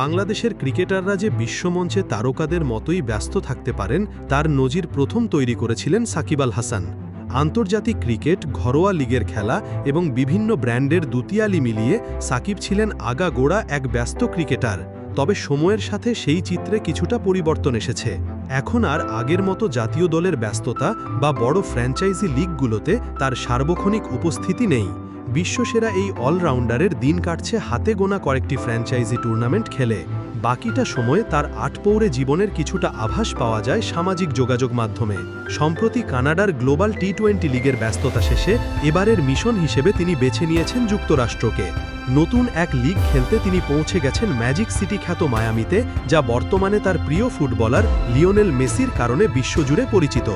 বাংলাদেশের ক্রিকেটাররা যে বিশ্বমঞ্চে তারকাদের মতোই ব্যস্ত থাকতে পারেন, তার নজির প্রথম তৈরি করেছিলেন সাকিব আল হাসান। আন্তর্জাতিক ক্রিকেট, ঘরোয়া লিগের খেলা এবং বিভিন্ন ব্র্যান্ডের দুতিয়ালি মিলিয়ে সাকিব ছিলেন আগাগোড়া এক ব্যস্ত ক্রিকেটার। তবে সময়ের সাথে সেই চিত্রে কিছুটা পরিবর্তন এসেছে। এখন আর আগের মতো জাতীয় দলের ব্যস্ততা বা বড় ফ্র্যাঞ্চাইজি লিগগুলোতে তার সার্বক্ষণিক উপস্থিতি নেই। বিশ্বসেরা এই অলরাউন্ডারের দিন কাটছে হাতে গোনা কয়েকটি ফ্র্যাঞ্চাইজি টুর্নামেন্ট খেলে। বাকিটা সময়ে তার আটপৌরে জীবনের কিছুটা আভাস পাওয়া যায় সামাজিক যোগাযোগ মাধ্যমে। সম্প্রতি কানাডার গ্লোবাল টি টোয়েন্টি লিগের ব্যস্ততা শেষে এবারের মিশন হিসেবে তিনি বেছে নিয়েছেন যুক্তরাষ্ট্রকে। নতুন এক লিগ খেলতে তিনি পৌঁছে গেছেন ম্যাজিক সিটি খ্যাত মায়ামিতে, যা বর্তমানে তার প্রিয় ফুটবলার লিওনেল মেসির কারণে বিশ্বজুড়ে পরিচিত।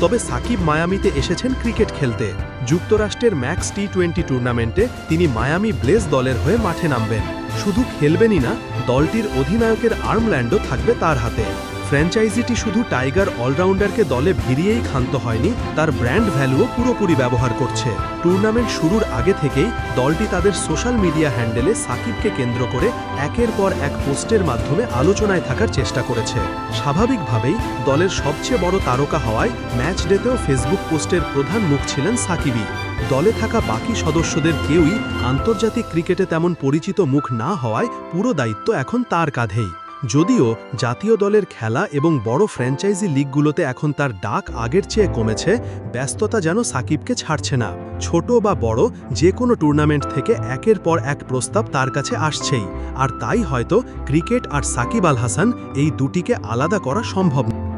তবে সাকিব মায়ামিতে এসেছেন ক্রিকেট খেলতে। যুক্তরাষ্ট্রের ম্যাক্স টি টোয়েন্টি টুর্নামেন্টে তিনি মায়ামি ব্লেজ দলের হয়ে মাঠে নামবেন। শুধু খেলবেনই না, দলটির অধিনায়কের আর্মল্যান্ডও থাকবে তার হাতে। ফ্র্যাঞ্চাইজিটি শুধু টাইগার অলরাউন্ডারকে দলে ভিড়িয়েই ক্ষান্ত হয়নি, তার ব্র্যান্ড ভ্যালুও পুরোপুরি ব্যবহার করছে। টুর্নামেন্ট শুরুর আগে থেকেই দলটি তাদের সোশ্যাল মিডিয়া হ্যান্ডেলে সাকিবকে কেন্দ্র করে একের পর এক পোস্টের মাধ্যমে আলোচনায় থাকার চেষ্টা করেছে। স্বাভাবিকভাবেই দলের সবচেয়ে বড় তারকা হওয়ায় ম্যাচ ডেতেও ফেসবুক পোস্টের প্রধান মুখ ছিলেন সাকিবই। দলে থাকা বাকি সদস্যদের কেউই আন্তর্জাতিক ক্রিকেটে তেমন পরিচিত মুখ না হওয়ায় পুরো দায়িত্ব এখন তার কাঁধেই। যদিও জাতীয় দলের খেলা এবং বড় ফ্র্যাঞ্চাইজি লিগগুলোতে এখন তার ডাক আগের চেয়ে কমেছে, ব্যস্ততা যেন সাকিবকে ছাড়ছে না। ছোট বা বড়, যে কোনো টুর্নামেন্ট থেকে একের পর এক প্রস্তাব তার কাছে আসছেই। আর তাই হয়তো ক্রিকেট আর সাকিব আল হাসান এই দুটিকে আলাদা করা সম্ভব না।